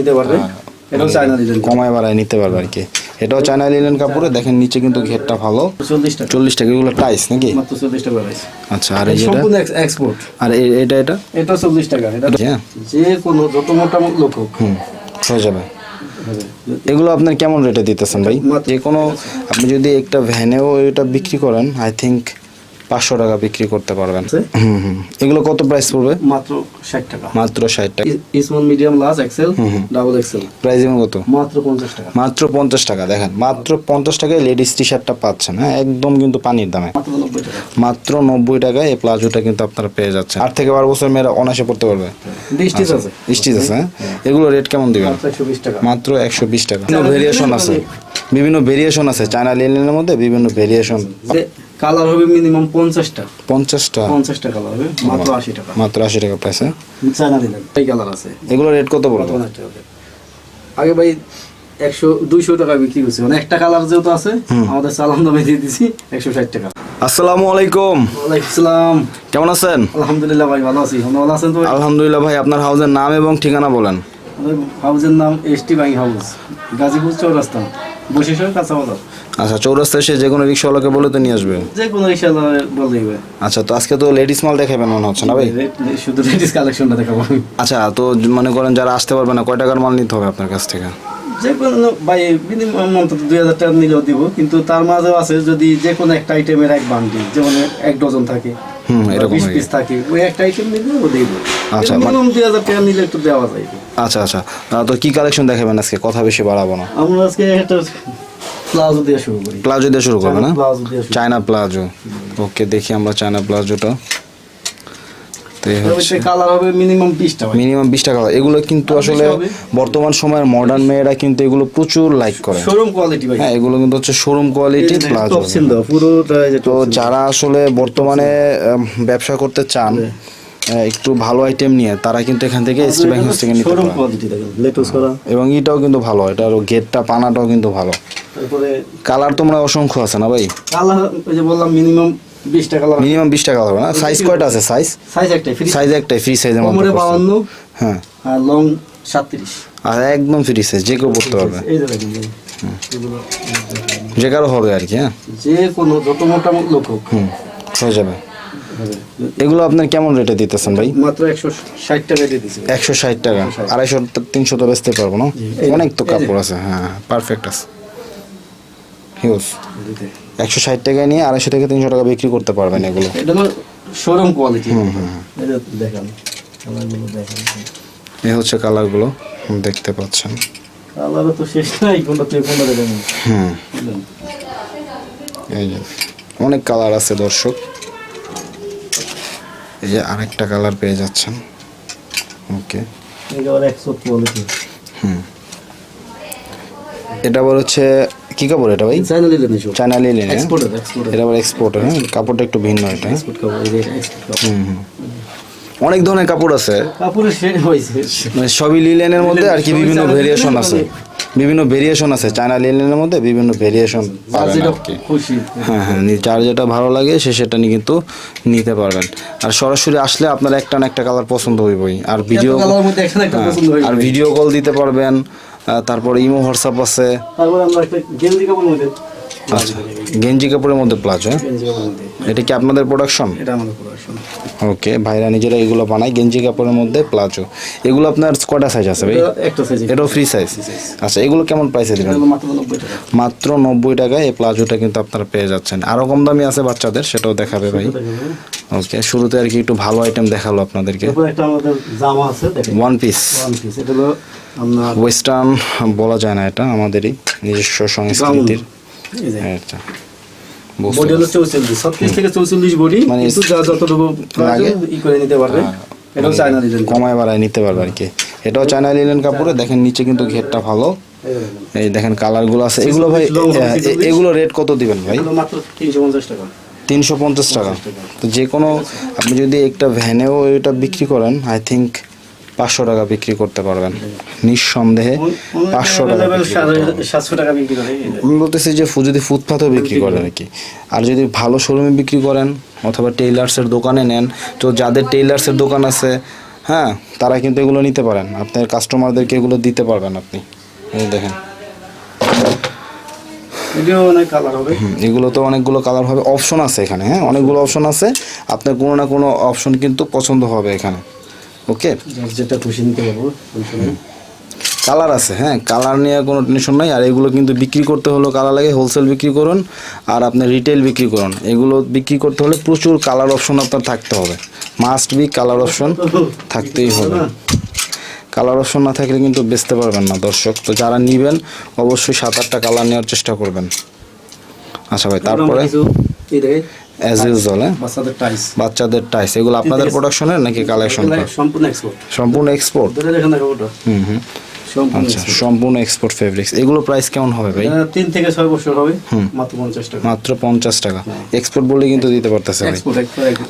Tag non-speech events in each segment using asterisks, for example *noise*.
নিতে পারবে? এটাও চায়না ডিজাইন কমায় বাড়ায় নিতে পারবে আর কি। এটাও চায়না লিলেন কাপড়ে দেখেন নিচে কিন্তু ঘেরটা ভালো। চল্লিশ টাকা। চল্লিশ টাকা এগুলো টাইস নাকি? মাত্র চল্লিশ টাকা আচ্ছা আর সম্পূর্ণ এক্সপোর্ট আর এটা এটা? এটা চল্লিশ টাকা। এটা হ্যাঁ? যে কোনো যত মোটা লোক হোক। হুম হয়ে যাবে। এগুলো আপনার কেমন রেটে দিতেছেন ভাই? যে কোনো আপনি যদি একটা ভ্যানেও এটা বিক্রি করেন আই থিঙ্ক পাঁচশো টাকা বিক্রি করতে পারবেন। এগুলো কত প্রাইস পড়বে? মাত্র ষাট টাকা। মাত্র ষাট টাকা। Small medium large XL double XL. Price কত? মাত্র পঞ্চাশ টাকা। মাত্র পঞ্চাশ টাকা দেখেন। মাত্র পঞ্চাশ টাকায় লেডিস টি শার্টটা পাচ্ছেন হ্যাঁ? একদম কিন্তু পানির দামে। মাত্র নব্বই টাকা। টাকায় এই প্লাজোটা কিন্তু আপনারা পেয়ে যাচ্ছেন। আট থেকে বারো বছর মেয়েরা অনায়াসে পড়তে পারবে। আছে। স্টিচ আছে হ্যাঁ? এগুলো রেট কেমন দিবেন? মাত্র একশো বিশ টাকা। ভেরিয়েশন আছে। বিভিন্ন ভেরিয়েশন আছে। চায়না লিনেনের মধ্যে বিভিন্ন ভেরিয়েশন কালার হবে মিনিমাম পঞ্চাশটা। পঞ্চাশটা। পঞ্চাশটা কালার হবে মাত্র আশি টাকা। মাত্র আশি টাকা প্রাইস হ্যাঁ? চায়না দিলেন এই কালার আছে। এগুলো রেট কত করে। আগে ভাই একশো দুইশো টাকা বিক্রি করছে মানে একটা কালার যেহেতু আছে আমাদের চালান দামে দিয়ে দিছি একশো ষাট টাকা। আসসালামু আলাইকুম। ওয়ালাইকুম আসসালাম কেমন আছেন? আলহামদুলিল্লাহ ভাই ভালো আছি। আপনি ভালো আছেন তো আলহামদুলিল্লাহ ভাই আপনার হাউসের নাম এবং ঠিকানা বলেন। আমাদের হাউসের নাম S T buying house Gazipur Chowrasta. আচ্ছা চৌরাস্তায় এসে যে কোনো রিক্সাওয়ালাকে বলে তো নিয়ে আসবে। যে কোনো রিক্সা বলে দিবে। আচ্ছা তো আজকে তো লেডিস মাল দেখাবেন মনে হচ্ছে না ভাই? রে- শুধু লেডিস কালেকশনটা দেখাবো। আচ্ছা তো মনে করেন যারা আসতে পারবে না কয় টাকার মাল নিতে হবে আপনার কাছ থেকে? যে কোনো ভাই মিনিমাম অন্তত দুই হাজার টাকা নিলেও দিব কিন্তু তার মাঝেও আছে যদি যে কোনো একটা আইটেমের এক বান্ডিল যেমন এক ডজন থাকে। হুম এরকম বিশ পিস থাকে ওই একটা আইটেম নিলে ও দিব। আচ্ছা, মিনিমাম দুই হাজার টাকা নিলে একটু দেওয়া যায়। আচ্ছা আচ্ছা। তো কি কালেকশন দেখাবেন আজকে? কথা বেশি বাড়াবো না। আমরা আজকে একটা প্লাজো দিয়ে শুরু করি। প্লাজো দিয়ে শুরু করবে না? China palazzo. ওকে দেখি আমরা চায়না প্লাজোটা। কালার হবে মিনিমাম বিশটা মিনিমাম বিশ টাকা এগুলো কিন্তু আসলে বর্তমান সময়ের মডার্ন মেয়েরা কিন্তু এগুলো প্রচুর লাইক করে। শোরুম কোয়ালিটি ভাই। হ্যাঁ এগুলো কিন্তু হচ্ছে শোরুম কোয়ালিটি যে তো যারা আসলে বর্তমানে ব্যবসা করতে চান আহ, একটু ভালো আইটেম নিয়ে তারা কিন্তু এখান থেকে ব্যাংক হাউস থেকে নিতে পারে করা। এবং এটাও কিন্তু ভালো এটার গেটটা পানাটাও কিন্তু ভালো। তারপরে কালার তোমরা অসংখ্য আছে না ভাই? কালার ওই যে বললাম মিনিমাম বিশটা কালার মিনিমাম বিশ টাকা হবে না? সাইজ কয়টা আছে? সাইজ সাইজ একটাই ফ্রি সাইজ একটাই ফ্রি সাইজের মধ্যে কোমরে হ্যাঁ। আর লং সাতত্রিশ আর একদম ফ্রি সাইজ যে কেউ পড়তে পারবে। এই যে দেখেন যে। কারও হবে আর কি হ্যাঁ? যে কোনো যত মোটা লোক হোক। হুম হয়ে যাবে। এগুলো আপনার কেমন রেটে দিতেছেন ভাই? মাত্র একশো ষাট টাকা একশো ষাট টাকা। আড়াইশো তিনশো তো বেচতে পারব না? অনেক তো কাপড় আছে হ্যাঁ পারফেক্ট আছে। হিউজ। একশো ষাট টাকায় নিয়ে আড়াইশো থেকে তিনশো টাকা বিক্রি করতে পারবেন এগুলো। এটা হলো শোরুম কোয়ালিটি এটা দেখান কালারগুলো দেখান। এই হচ্ছে কালারগুলো দেখতে পাচ্ছেন। কালার তো শেষ নাই কোনটা থেকে কোনটা দেখেন। হুম। এই যে অনেক কালার আছে দর্শক। এই যে আরেকটা কালার পেয়ে যাচ্ছেন। ওকে। একেবারে একশো কোয়ালিটি হুম। এটা আবার হচ্ছে কি কাপড় এটা ভাই? চাইনা লিলেন চায়না লিলেন হ্যাঁ? এক্সপোর্টের এক্সপোর্টের এটা আবার এক্সপোর্ট হ্যাঁ? কাপড়টা একটু ভিন্ন এটা হ্যাঁ? এক্সপোর্ট কাপড় এই যে এক্সপোর্ট কাপড়। হুম হুম। অনেক ধরনের কাপড় আছে। মানে সবই লিলেনের মধ্যে আর কি বিভিন্ন ভেরিয়েশন আছে। বিভিন্ন ভেরিয়েশন আছে চায়না লিলেনের মধ্যে বিভিন্ন ভেরিয়েশন পাবেন হ্যাঁ হ্যাঁ যার যেটা ভালো লাগে সে সেটা নিয়ে কিন্তু নিতে পারবেন। আর সরাসরি আসলে আপনার একটা না একটা কালার পছন্দ হইবই। আর ভিডিও কালারের মধ্যে এখানে একটা পছন্দ হয়ে আর ভিডিও কল দিতে পারবেন। তারপর ইমো হোয়াটসঅ্যাপ আছে। তারপর আমরা একটা গেঞ্জি কাপড়ের মধ্যে আচ্ছা। গেঞ্জি কাপড়ের মধ্যে প্লাজো হ্যাঁ? মধ্যে। এটা কি আপনাদের প্রোডাকশন এটা আমাদের প্রোডাকশন ওকে ভাইরা নিজেরা এগুলো বানায় গেঞ্জি কাপড়ের মধ্যে প্লাজো এগুলো আপনার কয়টা সাইজ আছে ভাই? একটা সাইজ এটাও ফ্রি সাইজ আচ্ছা এগুলো কেমন প্রাইসে দিবেন? মাত্র নব্বই টাকায় এই প্লাজোটা কিন্তু আপনারা পেয়ে যাচ্ছেন। আরও কম দামি আছে বাচ্চাদের সেটাও দেখাবে ভাই। ওকে শুরুতে আর কি একটু ভালো আইটেম দেখাল আপনাদেরকে। ওয়ান পিস ওয়ান পিস এটা ওয়েস্টার্ন বলা যায় না এটা আমাদেরই নিজস্ব সংস্কৃতির। বডি হলো চৌচল্লিশ ছত্রিশ থেকে চৌচল্লিশ বডি মানে যা যতটুকু? ই করে নিতে পারবে। এটাও চায়না ডিজাইন কমায় বাড়ায় নিতে পারবে আর কি। এটাও চায়না লিলেন কাপড়ে দেখেন নিচে কিন্তু ঘেরটা ভালো। এই দেখেন কালারগুলো আছে। এগুলো ভাই এ- এগুলো রেট কত দিবেন ভাই? মাত্র তিনশো পঞ্চাশ টাকা। তিনশো পঞ্চাশ টাকা। তো যে কোনো আপনি যদি একটা ভ্যানেও এটা বিক্রি করেন আই থিঙ্ক পাঁচশো টাকা বিক্রি করতে পারবেন। নিঃসন্দেহে পাঁচশো টাকা সাতশো টাকা বিক্রি করে। আমি বলতেছি যে যদি ফুটপাতেও বিক্রি করেন আর কি। আর যদি ভালো শোরুমে বিক্রি করেন অথবা টেইলার্সের দোকানে নেন তো যাদের টেইলার্সের দোকান আছে হ্যাঁ তারা কিন্তু এগুলো নিতে পারেন। আপনার কাস্টমারদেরকে এগুলো দিতে পারবেন আপনি। এই দেখেন। অনেক কালার এগুলো তো অনেকগুলো কালার হবে। অপশন আছে এখানে হ্যাঁ অনেকগুলো অপশন আছে। আপনার কোনো না কোনো অপশন কিন্তু পছন্দ হবে এখানে। ওকে? যেটা খুশি নিতে পারব কালার আছে হ্যাঁ কালার নিয়ে কোনো টেনশন নাই। আর এগুলো কিন্তু বিক্রি করতে হলেও কালার লাগে হোলসেল বিক্রি করুন আর আপনি রিটেল বিক্রি করুন। এগুলো বিক্রি করতে হলে প্রচুর কালার অপশন আপনার থাকতে হবে। মাস্ট বি কালার অপশন থাকতেই হবে। কালার অপশন না থাকলে কিন্তু বেচতে পারবেন না দর্শক। তো যারা নেবেন অবশ্যই সাত আটটা কালার নেওয়ার চেষ্টা করবেন। আচ্ছা ভাই তারপরে? হ্যাঁ বাচ্চাদের টাইস বাচ্চাদের টাইস এগুলো আপনাদের প্রোডাকশনের নাকি কালেকশন সম্পূর্ণ এক্সপোর্ট সম্পূর্ণ এক্সপোর্ট হুম হুম। আচ্ছা সম্পূর্ণ এক্সপোর্ট ফেব্রিক্স এগুলো প্রাইস কেমন হবে ভাই? তিন থেকে ছয় বছর হবে মাত্র পঞ্চাশ টাকা। মাত্র পঞ্চাশ টাকা। এক্সপোর্ট বলে কিন্তু দিতে পারতেছে ভাই।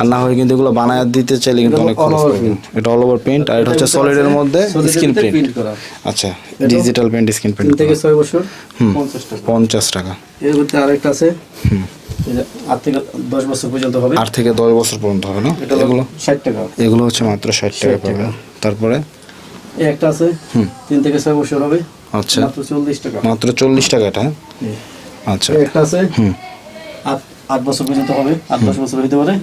আর না হলে কিন্তু এগুলো বানায় দিতে চাইলে কিন্তু অনেক খরচ পড়বে। এটা অল ওভার প্রিন্ট আর এটা হচ্ছে সলিডের মধ্যে স্ক্রিন প্রিন্ট আচ্ছা ডিজিটাল প্রিন্ট স্ক্রিন প্রিন্ট থেকে ছয় বছর পঞ্চাশ টাকা। এর মধ্যে আরেকটা আছে। এটা আট থেকে দশ বছর পর্যন্ত হবে। আট থেকে দশ বছর পর্যন্ত হবে না? এগুলো? ষাট টাকা। এগুলো হচ্ছে মাত্র ষাট টাকা। পাবে তারপরে? এই একটা আছে তিন থেকে ছয় বছর হবে। আচ্ছা। মাত্র চল্লিশ টাকা। মাত্র চল্লিশ টাকা এটা হ্যাঁ? আচ্ছা একটা আছে আট আট বছর পর্যন্ত হবে আট দশ বছর হইতে পারে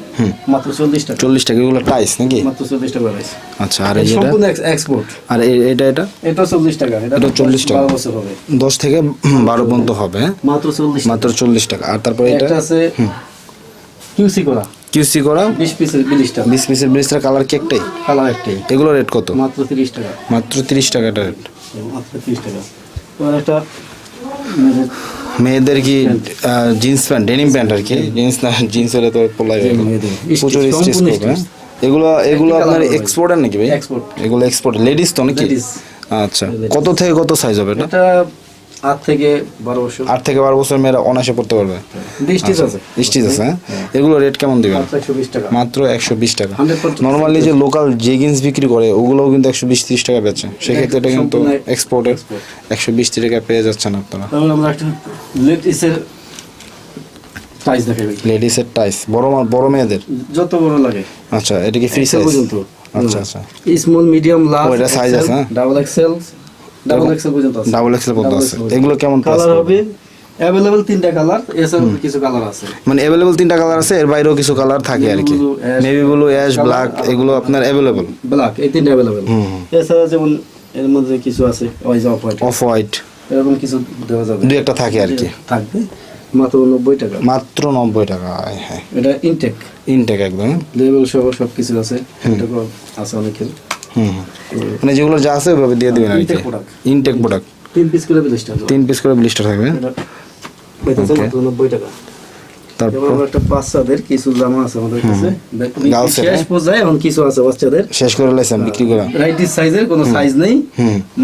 মাত্র চল্লিশ টাকা। চল্লিশ টাকা এগুলো টাইস নাকি? মাত্র চল্লিশ টাকা প্রাইস আচ্ছা আর এই যেটা? সম্পূর্ণ এক্সপোর্ট আর এটা এটা? এটা চল্লিশ টাকা এটা এটা 40 টাকা। বছর হবে। দশ থেকে *clears throat* বারো পর্যন্ত হবে হ্যাঁ? মাত্র চল্লিশ মাত্র চল্লিশ টাকা। আর তারপরে এটা? আছে কিউসি করা। কিউসি করা? বিশ পিসের বিলিশটা বিশ পিসের ব্রিজটার কালার কি একটাই? কালার একটাই। এগুলো রেট কত? মাত্র তিরিশ টাকা। মাত্র তিরিশ টাকাটা রেট। মাত্র তিরিশ টাকা। এবার একটা মেয়েদের কি জিন্স প্যান্ট ডেনিম প্যান্ট আর কি? জিন্স না জিন্স হলে তো পোলাই প্রচুর স্টিচ করবে হ্যাঁ? এগুলো এগুলো আপনার। এক্সপোর্টার নাকি ভাই? Export। এগুলো এক্সপোর্ট লেডিস তো নাকি। আচ্ছা। কত থেকে কত সাইজ হবে এটা আট থেকে বারো বছর। আট থেকে বারো বছর মেয়েরা অনায়াসে পড়তে পারবে। আছে। স্টিচ আছে হ্যাঁ? এগুলো রেট কেমন দিবেন? মাত্র একশো বিশ টাকা। মাত্র একশো বিশ টাকা। 100% নর্মালি যে লোকাল জেগিন্স বিক্রি করে ওগুলোও কিন্তু একশো বিশ তিরিশ টাকা বেচে। সেক্ষেত্রে এটা কিন্তু এক্সপোর্টের একশো বিশ টাকা পেয়ে যাচ্ছেন আপনারা। আমরা একটা লেডিসের টাইস দেখাই লেডিসের টাইস বড় বড় মেয়েদের? যত বড় লাগে। আচ্ছা এটা কি ফ্রি সাইজ আচ্ছা আচ্ছা। স্মল মিডিয়াম লার্জ এটা size আছে, হ্যাঁ? ডাবল এক্সেল ডাবল এক্সেল পর্যন্ত আছে। ডাবল এক্সেল পর্যন্ত আছে। এগুলো কেমন কালার হবে? অ্যাভেলেবল তিনটা কালার এছাড়াও কিছু কালার আছে। মানে অ্যাভেলেবল তিনটা কালার আছে এর বাইরেও কিছু কালার থাকে আর কি। নেভি ব্লু অ্যাশ ব্ল্যাক এগুলো আপনার অ্যাভেলেবল ব্ল্যাক এই তিনটা অ্যাভেলেবল এছাড়া যেমন এর মধ্যে কিছু আছে অফ হোয়াইট অফ হোয়াইট এরকম কিছু দেওয়া যাবে। দুই একটা থাকে আর কি। থাকবে। মাত্র নব্বই টাকা। মাত্র নব্বই টাকা হ্যাঁ। এটা ইনটেক ইনটেক একদম? লেভেল সহ সব কিছু আছে আছে অনেকের। হুম। হুম। মানে যেগুলো যা আছে ওইভাবে দিয়ে দেবেন আর কি। ইনটেক প্রোডাক্ট তিন পিস করে ব্লিস্টার তিন পিস করে ব্লিস্টার থাকবে। মাত্র টাকা। তারপর একটা বাচ্চাদের কিছু জামা আছে আমাদের কাছে। শেষ হ্যাঁ? পর্যায়ে এখন কিছু আছে বাচ্চাদের। শেষ করে লাইছেন বিক্রি করা। রাইটিস সাইজের কোনো সাইজ নেই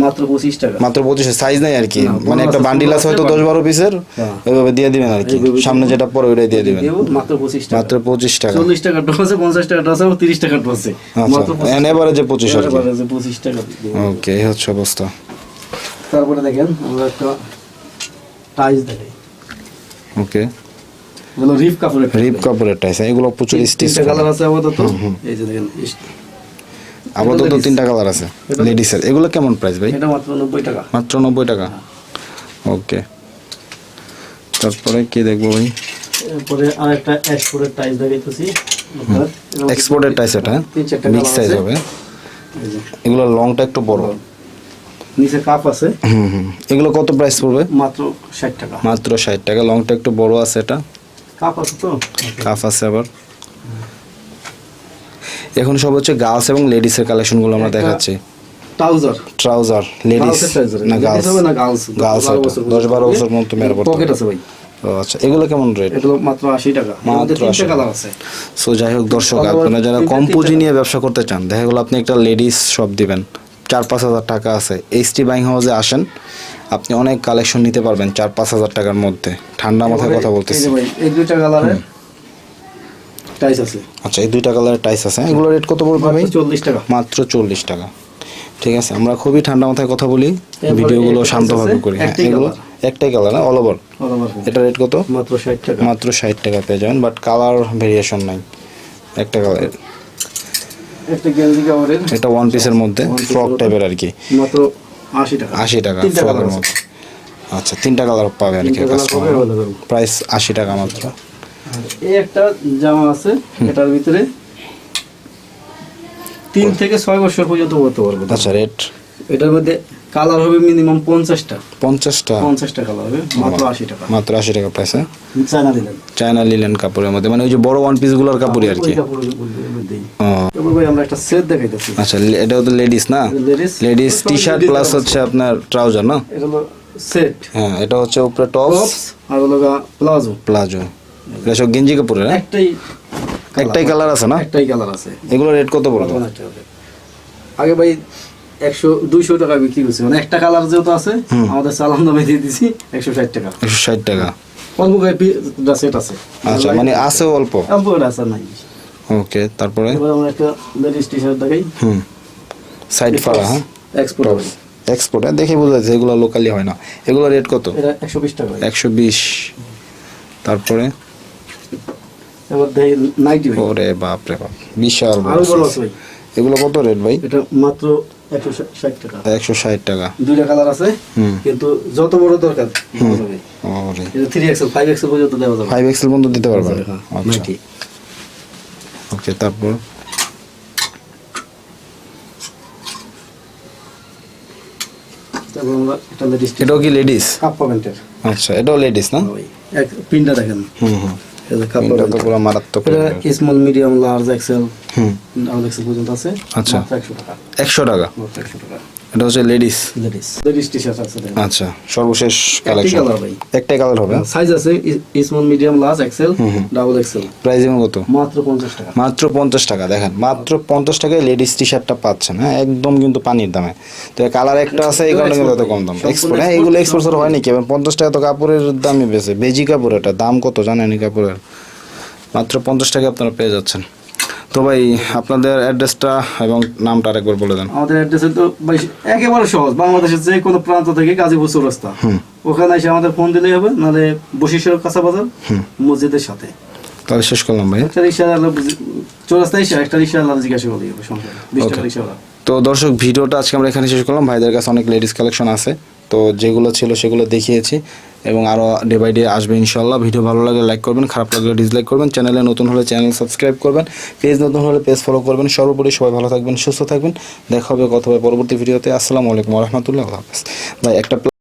মাত্র পঁচিশ টাকা। মাত্র পঁচিশের সাইজ নাই আর কি। মানে একটা আছে, বান্ডিল আছে হয়তো দশ বারো পিসের হ্যাঁ। ওইভাবে দিয়ে দিবেন আর কি। সামনে যেটা পরে ওইটাই দিয়ে দিবেন। মাত্র পঁচিশ টাকা। মাত্র পঁচিশ টাকা। চল্লিশ টাকা ডোজ পঞ্চাশ টাকা ডোজ তিরিশ টাকা ডোজ মাত্র আচ্ছা এবারে পঁচিশ আর কি। যে পঁচিশ টাকা ওকে এই হচ্ছে অবস্থা। তারপরে দেখেন আমরা একটা ওকে এগুলো রিপ কাপড়ের রিপ কাপড়ের টাইস এগুলো প্রচুর স্টিচ কালার আছে আপাতত? এই যে দেখেন আপাতত তিনটা কালার আছে লেডিসের এগুলো কেমন প্রাইস ভাই? এটা মাত্র নব্বই টাকা। মাত্র নব্বই টাকা। ওকে তারপরে কি দেখব ভাই? এরপরে আর একটা এক্সপোর্টের টাইস দেখাইতেছি এক্সপোর্টের টাইস এটা মিক্স সাইজ হবে। এগুলো লংটা একটু বড়। নিচে কাপ আছে। হুম হুম। এগুলো কত প্রাইস পড়বে? মাত্র ষাট টাকা। মাত্র ষাট টাকা। লংটা একটু বড় আছে এটা। কাপ আছে তো? কাফ আছে আবার। এখন সব হচ্ছে গার্লস এবং লেডিসের কালেকশনগুলো আমরা দেখাচ্ছি। ট্রাউজার ট্রাউজার লেডিস না গার্লস না গার্লস গার্লস বছর মতো মেয়ের পকেট আছে ভাই। ও আচ্ছা এগুলো কেমন রেট এগুলো মাত্র আশি টাকা। এর মধ্যে মাত্র তিনটে 80 কালার আছে। সো যাই হোক দর্শক আপনারা যারা কম পুঁজি নিয়ে ব্যবসা করতে চান দেখা গেলো আপনি একটা লেডিস শপ দিবেন। চার পাঁচ হাজার টাকা আছে। এইচটি বাইং হাউসে আসেন আপনি অনেক কালেকশন নিতে পারবেন চার পাঁচ হাজার টাকার মধ্যে। ঠান্ডা মাথায় কথা বলতেছি। এই দুইটা কালারের টাইস আছে। আচ্ছা এই দুইটা কালারের টাইস আছে। হ্যাঁ? এগুলো রেট কত পড়বে ভাই? চল্লিশ টাকা। মাত্র চল্লিশ টাকা। ঠিক আছে আমরা খুবই ঠান্ডা মাথায় কথা বলি। ভিডিওগুলো শান্তভাবে করি। হ্যাঁ এগুলো একটাই কালার না? All over print। এটা রেট কত? মাত্র ষাট টাকা। মাত্র ষাট টাকা পেয়ে যাবেন বাট কালার ভেরিয়েশন নাই। একটা কালার একটা গেঞ্জি কাপড়ের এটা ওয়ান পিসের মধ্যে ফ্রক টাইপের আর কি মাত্র আশি টাকা। আশি টাকা তিনটা ফ্রকের মধ্যে। আচ্ছা তিনটা কালার পাবে আর কি। প্রাইস আশি টাকা মাত্র। এই একটা জামা আছে এটার ভিতরে তিন থেকে ছয় বছর পর্যন্ত পড়তে পারবে। আচ্ছা রেট এটার মধ্যে কালার হবে মিনিমাম পঞ্চাশটা। পঞ্চাশটা? পঞ্চাশটা কালার হবে মাত্র আশি টাকা। মাত্র আশি টাকা প্রাইস হ্যাঁ? চায়না দিলেন চায়না লিলেন কাপড়ের মধ্যে মানে ওই যে বড় ওয়ান পিসগুলোর কাপড়ই আর কি। ভাই আমরা একটা সেট দেখাইতেছি। আচ্ছা লে- এটা তো লেডিস না? লেডিস টি শার্ট প্লাস হচ্ছে আপনার ট্রাউজার না? এটা হলো সেট হ্যাঁ এটা হচ্ছে উপরে টপস আর হলো প্লাজো। প্লাজো। এটা সব গেঞ্জি কাপড়ের হ্যাঁ? একটাই একটাই কালার। আছে না? একটাই কালার আছে। এগুলো রেট কত পড়বে। আগে ভাই একশো দুইশো টাকা বিক্রি করছি। মানে একটা কালার যেহেতু আছে আমাদের চালান দামে দিয়ে দিছি একশো ষাট টাকা। একশো ষাট টাকা। অল্প কয়েকটা সেট আছে। আচ্ছা মানে আছে অল্প? অল্প আছে নাই ওকে তারপরে? আমরা একটা লেডিস টি শার্ট দেখাই। হুম। সাইড হ্যাঁ? এক্সপোর্ট এক্সপোর্ট দেখে বোঝা যাচ্ছে এগুলো লোকালি হয় না। এগুলো রেট কত? এটা একশো বিশ টাকা। একশো বিশ। তারপরে? নাইটি ওরে বাপ রে বাপ বিশাল এগুলো কত রেট ভাই? এটা মাত্র একশো ষাট টাকা। দুইটা কালার আছে হুম। কিন্তু যত বড় দরকার থ্রি এক্সেল ফাইভ এক্সেল পর্যন্ত দেওয়া যাবে। ফাইভ এক্সেল পর্যন্ত দিতে পারবেন হ্যাঁ, আচ্ছা। ওকে তারপর? তারপর একটা লেডিস এটাও কি লেডিস কাপ্পা প্যান্টের আচ্ছা এটাও লেডিস না? এক পিনটা দেখেন। হুম হুম। Small medium large XL hmm. XL পর্যন্ত আছে। আচ্ছা। একশো টাকা। একশো টাকা। একশো টাকা। এটা হচ্ছে ladies. Ladies. Ladies T shirt আছে আচ্ছা সর্বশেষ কালেকশন একটাই কালার হবে? সাইজ আছে small medium large XL double XL price কত? মাত্র পঞ্চাশ টাকা। মাত্র পঞ্চাশ টাকা দেখেন। মাত্র পঞ্চাশ টাকায় লেডিস টি শার্টটা পাচ্ছেন হ্যাঁ? একদম কিন্তু পানির দামে। তো কালার একটা আছে এই কারণে কিন্তু এত কম দাম। এক্সপোর্ট হ্যাঁ এগুলো এক্সপোর্ট হয় নাকি পঞ্চাশ টাকা তো কাপড়ের দামই বেশি। বেজি কাপড় এটা দাম কত জানেন এই কাপড়ের? মাত্র পঞ্চাশ টাকা আপনারা পেয়ে যাচ্ছেন। তো ভাই আপনাদের অ্যাড্রেসটা এবং নামটা আরেকবার বলে দেন। আমাদের অ্যাড্রেসে তো ভাই একেবারে সহজ। বাংলাদেশের যে কোনো প্রান্ত থেকে গাজীপুর চৌরাস্তা। ওখানে এসে আমাদের ফোন দিলেই হবে নাহলে বশিষ্ঠ কাঁচা বাজার মসজিদের সাথে। তাহলে শেষ করলাম ভাই। একটা রিক্সা চৌরাস্তা এসে একটা রিক্সা আল্লাহ জিজ্ঞাসা করলেই হবে রিক্সা তো দর্শক ভিডিওটা আজকে আমরা এখানে শেষ করলাম। ভাইদের কাছে অনেক লেডিস কালেকশন আছে। তো যেগুলো ছিল সেগুলো দেখিয়েছি। এবং আরও ডে বাই ডে আসবে ইনশাল্লাহ ভিডিও ভালো লাগলে লাইক করবেন, খারাপ লাগলে ডিসলাইক করবেন। চ্যানেলে নতুন হলে চ্যানেল সাবস্ক্রাইব করবেন। পেজ নতুন হলে পেজ ফলো করবেন। সর্বোপরি সবাই ভালো থাকবেন, সুস্থ থাকবেন। দেখা হবে কথা হবে পরবর্তী ভিডিওতে আসসালামু আলাইকুম রহমতুল্লাহ হাফেজ ভাই, একটা